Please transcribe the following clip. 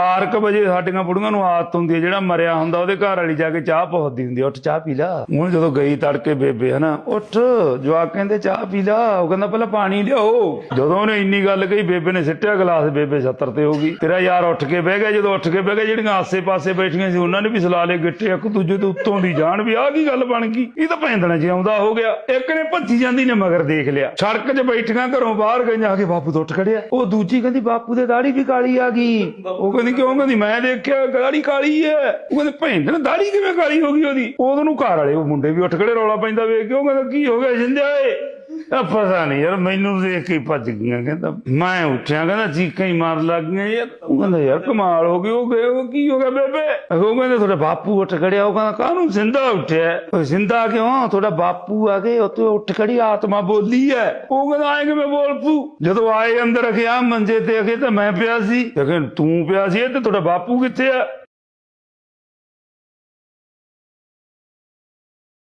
4:00 ਵਜੇ ਸਾਡੀਆਂ ਬੁੜੀਆਂ ਨੂੰ ਆਦਤ ਹੁੰਦੀ ਹੈ, ਜਿਹੜਾ ਮਰਿਆ ਹੁੰਦਾ, ਉਹਦੇ ਘਰ ਵਾਲੀ ਜਾ ਕੇ ਚਾਹ ਪੁੱਛਦੀ ਹੁੰਦੀ ਉੱਠ, ਚਾਹ ਪੀ ਲਾ। ਹੁਣ ਜਦੋਂ ਗਈ ਤੜਕੇ ਬੇਬੇ, ਹਨਾ, ਉੱਠ, ਜਵਾਕ ਕਹਿੰਦੇ ਚਾਹ ਪੀ ਲਾ। ਉਹ ਕਹਿੰਦਾ, ਪਹਿਲਾਂ ਪਾਣੀ ਲਿਆਓ। ਜਦੋਂ ਉਹਨੇ ਇੰਨੀ ਗੱਲ ਕਹੀ, ਬੇਬੇ ਨੇ ਸਿੱਟਿਆ ਗਲਾਸ, ਬੇਬੇ 70 ਤੇ ਹੋ ਗਈ। ਤੇਰਾ ਯਾਰ ਉੱਠ ਕੇ ਬਹਿ ਗਿਆ। ਜਦੋਂ ਉੱਠ ਕੇ ਬਹਿ ਗਿਆ, ਜਿਹੜੀਆਂ ਆਸੇ-ਪਾਸੇ ਬੈਠੀਆਂ ਸੀ, ਉਹਨਾਂ ਨੇ ਵੀ ਸਲਾ ਲਏ, ਗਿੱਟੇ ਇੱਕ ਦੂਜੇ ਦੇ ਉੱਤੋਂ ਦੀ ਜਾਣ ਵੀ ਆਹ ਕੀ ਗੱਲ ਬਣ ਗਈ? ਇਹ ਤਾਂ ਪੈਂਦਣਾ ਆਉਂਦਾ ਹੋ ਗਿਆ। ਇੱਕ ਨੇ ਭੱਜੀ ਜਾਂਦੀ ਨੇ, ਮਗਰ ਦੇਖ ਲਿਆ। ਸੜਕ 'ਚ ਬੈਠੀਆਂ, ਘਰੋਂ ਬਾਹਰ ਗਈਆਂ, ਆ ਕੇ ਬਾਪੂ ਤੋਂ ਉੱਠ ਖੜਿਆ। ਉਹ ਦੂਜੀ ਕਹਿੰਦੀ, ਬਾਪੂ ਦੇ ਦਾੜੀ ਵੀ ਕਾਲੀ ਆ ਗਈ। ਉਹ ਕਹਿੰਦੀ ਕਿਉਂ? ਕਹਿੰਦੀ ਮੈਂ ਦੇਖਿਆ ਦਾੜੀ ਕਾਲੀ ਹੈ। ਉਹ ਕਹਿੰਦੇ ਭੈਣ ਦੀ ਦਾੜੀ ਕਿਵੇਂ ਕਾਲੀ ਹੋ ਗਈ ਉਹਦੀ? ਉਦੋਂ ਨੂੰ ਘਰ ਵਾਲੇ, ਉਹ ਮੁੰਡੇ ਵੀ ਉੱਠ ਖੜੇ ਰੌਲਾ ਪੈਂਦਾ ਵੇਖ ਕੇ। ਉਹ ਕਹਿੰਦਾ, ਕੀ ਹੋ ਗਿਆ ਜਿੰਦਿਆ ਏ? ਆ ਪਤਾ ਨਹੀਂ ਯਾਰ, ਮੈਨੂੰ ਦੇਖ ਕੇ ਹੀ ਭੱਜ ਗਈਆਂ, ਕਹਿੰਦਾ, ਮੈਂ ਉੱਠਿਆ, ਕਹਿੰਦਾ, ਚੀਕਾਂ ਹੀ ਮਾਰ ਲੱਗ ਗਈਆਂ ਯਾਰ। ਉਹ ਕਹਿੰਦਾ, ਯਾਰ, ਕਮਾਲ ਹੋ ਗਈ, ਉਹ ਗਏ, ਉਹ ਕੀ ਹੋ ਗਿਆ ਬੇਬੇ? ਉਹ ਕਹਿੰਦੇ, ਤੁਹਾਡਾ ਬਾਪੂ ਉੱਠ ਖੜਿਆ, ਉਹ ਕਹਿੰਦਾ, ਕਾਹਨੂੰ ਜ਼ਿੰਦਾ ਉੱਠਿਆ? ਉਹ ਜ਼ਿੰਦਾ ਕਿਉਂ? ਤੁਹਾਡਾ ਬਾਪੂ ਆ ਗਏ ਉੱਥੇ ਉੱਠ ਖੜੀ, ਆਤਮਾ ਬੋਲੀ ਹੈ। ਉਹ ਕਹਿੰਦਾ, ਆਏ ਕਿ ਮੈਂ ਬੋਲ ਪੂ ਜਦੋਂ ਆਏ ਅੰਦਰ ਅਖਿਆ ਮੰਜੇ ਤੇ, ਅਖੇ ਤਾਂ ਮੈਂ ਪਿਆ ਸੀ। ਲੇਕਿਨ ਤੂੰ ਪਿਆ ਸੀ ਤੇ ਤੁਹਾਡਾ ਬਾਪੂ ਕਿੱਥੇ ਆ?